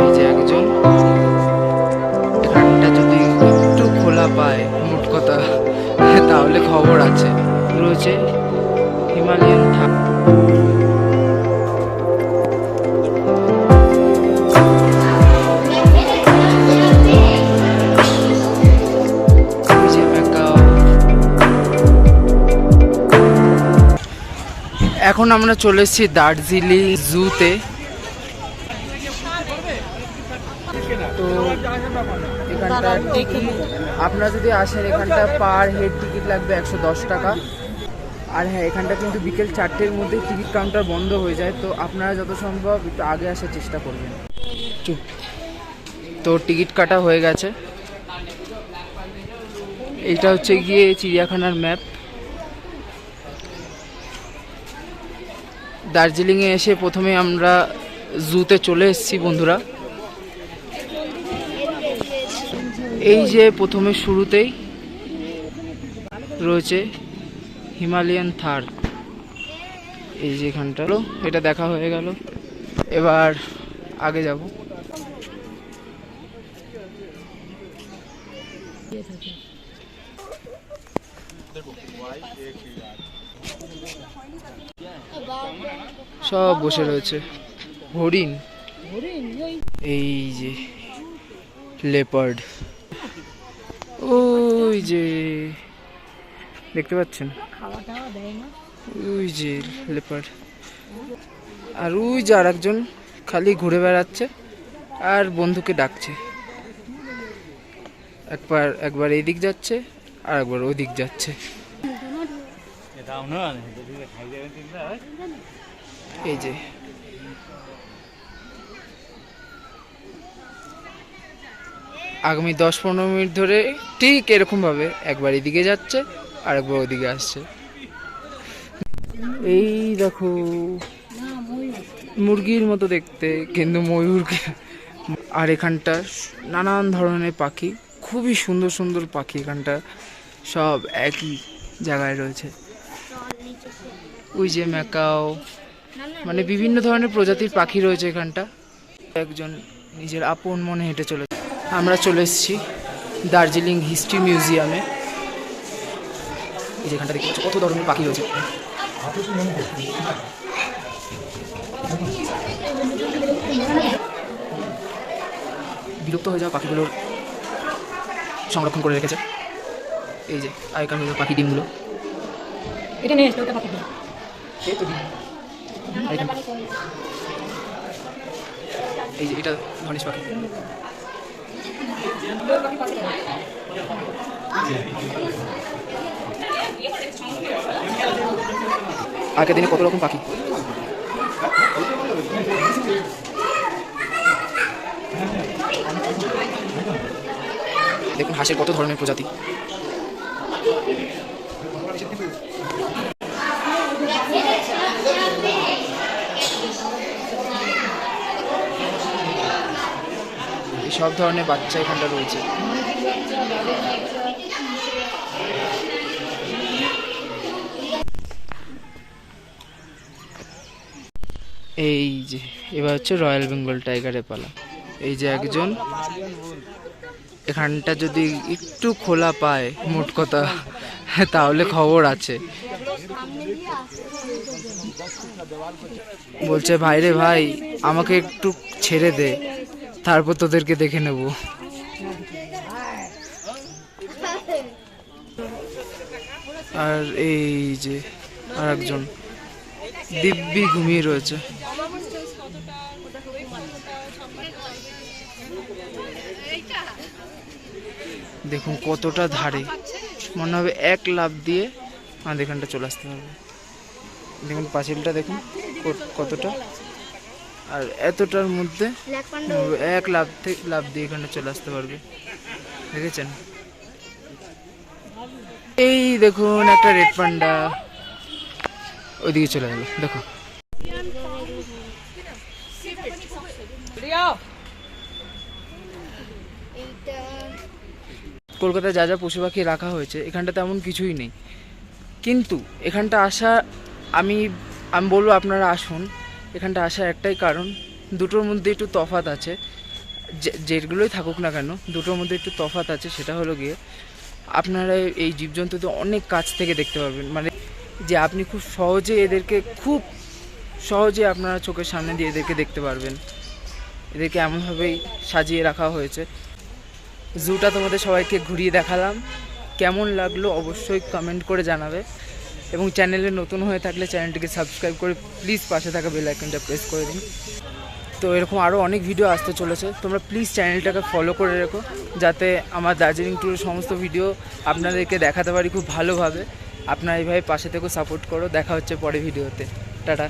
এই যে একজন। যদি একটু খোলা পায়, মোট কথা, তাহলে খবর আছে। রয়েছে এখন আমরা চলে এসেছি দার্জিলিং জুতে। এখানটা টিকিট আপনারা যদি আসেন এখানটা পার হেড টিকিট লাগবে একশো দশ টাকা। আর হ্যাঁ এখানটা কিন্তু বিকেল চারটের মধ্যে টিকিট কাউন্টার বন্ধ হয়ে যায় তো আপনারা যত সম্ভব একটু আগে আসার চেষ্টা করবেন। তো টিকিট কাটা হয়ে গেছে। এটা হচ্ছে গিয়ে চিড়িয়াখানার ম্যাপ। দার্জিলিংয়ে এসে প্রথমে আমরা জুতে চলে এসেছি বন্ধুরা। এই যে প্রথমে শুরুতেই রয়েছে হিমালয়ান থার। এই যে এখানটা। এটা দেখা হয়ে গেল। এবার আগে যাব। সব বসে রয়েছে। হরিণ। এই যে লেপার্ড। ওই যে, দেখতে পাচ্ছেন? ওই যে লেপার্ড আর ওই যে আর একজন খালি ঘুরে বেড়াচ্ছে আর বন্ধুকে ডাকছে। একবার একবার এই দিক যাচ্ছে আর একবার ওই দিক যাচ্ছে। এই যে আগামী দশ পনেরো মিনিট ধরে ঠিক এরকম ভাবে একবার এদিকে যাচ্ছে আর একবার ওদিকে আসছে। এই দেখো, মুরগির মতো দেখতে, কিন্তু ময়ূর আর এখানটা নানান ধরনের পাখি, খুবই সুন্দর সুন্দর পাখি এখানটা সব একই জায়গায় রয়েছে। ওই যে ম্যাকাও মানে বিভিন্ন ধরনের প্রজাতির পাখি রয়েছে এখানটা। একজন নিজের আপন মনে হেঁটে চলে আমরা চলে এসেছি দার্জিলিং হিস্ট্রি মিউজিয়ামে। এই যেখানটা দেখতে কত ধরনের পাখি রয়েছে। বিলুপ্ত হয়ে যাওয়া পাখিগুলোর সংরক্ষণ করে রেখেছে। এই যে আগেকার হয়ে যাওয়া পাখি ডিমগুলো। এটা নিয়ে ওটা এই যে এটা ধনেশ পাখি। আগের দিনে কত রকম পাখি? দেখুন হাঁসের কত ধরনের প্রজাতি? সব ধরনের বাচ্চা এখানটা রয়েছে। এই যে, এবার হচ্ছে রয়্যাল বেঙ্গল টাইগারের পালা। এই যে একজন, এখানটা যদি একটু খোলা পায়, মোট কথা, তাহলে খবর আছে। বলছে ভাই রে ভাই, আমাকে একটু ছেড়ে দে। তারপর তোদেরকে দেখে নেব। আর এই যে আর একজন দিব্যি ঘুমিয়ে রয়েছে। দেখুন কতটা ধারে। মনে হবে এক লাভ দিয়ে আমাদের এখানটা চলে আসতে পারবে। দেখুন পাঁচিলটা দেখুন কতটা। আর এতটার মধ্যে এক লাভ থেকে লাভ দিয়ে এখানে চলে আসতে পারবে। দেখেছেন? এই দেখুন একটা রেড পান্ডা। ওইদিকে চলে গেল দেখো। কলকাতায় যা যা পশু পাখি রাখা হয়েছে এখানটা তেমন কিছুই নেই। কিন্তু এখানটা আসা আমি আমি বলব আপনারা আসুন। এখানটা আসার একটাই কারণ, দুটোর মধ্যে একটু তফাৎ আছে, যে- যেগুলোই থাকুক না কেন, দুটোর মধ্যে একটু তফাৎ আছে, সেটা হলো গিয়ে আপনারা এই জীবজন্তুদের অনেক কাছ থেকে দেখতে পারবেন। মানে যে আপনি খুব সহজে এদেরকে, খুব সহজে আপনারা চোখের সামনে দিয়ে এদেরকে দেখতে পারবেন। এদেরকে এমনভাবেই সাজিয়ে রাখা হয়েছে। জুটা তোমাদের সবাইকে ঘুরিয়ে দেখালাম। কেমন লাগল অবশ্যই কমেন্ট করে জানাবে। এবং চ্যানেলে নতুন হয়ে থাকলে চ্যানেলটিকে সাবস্ক্রাইব করে প্লিজ পাশে থাকা বেল আইকনটা প্রেস করে দিন। তো এরকম আরও অনেক ভিডিও আসতে চলেছে। তোমরা প্লিজ চ্যানেলটাকে ফলো করে রেখো, যাতে আমার দার্জিলিং ট্যুরের সমস্ত ভিডিও আপনাদেরকে দেখাতে পারি খুব ভালোভাবে। আপনারা এইভাবে পাশে থেকেও সাপোর্ট করো। দেখা হচ্ছে পরে ভিডিওতে টাটা।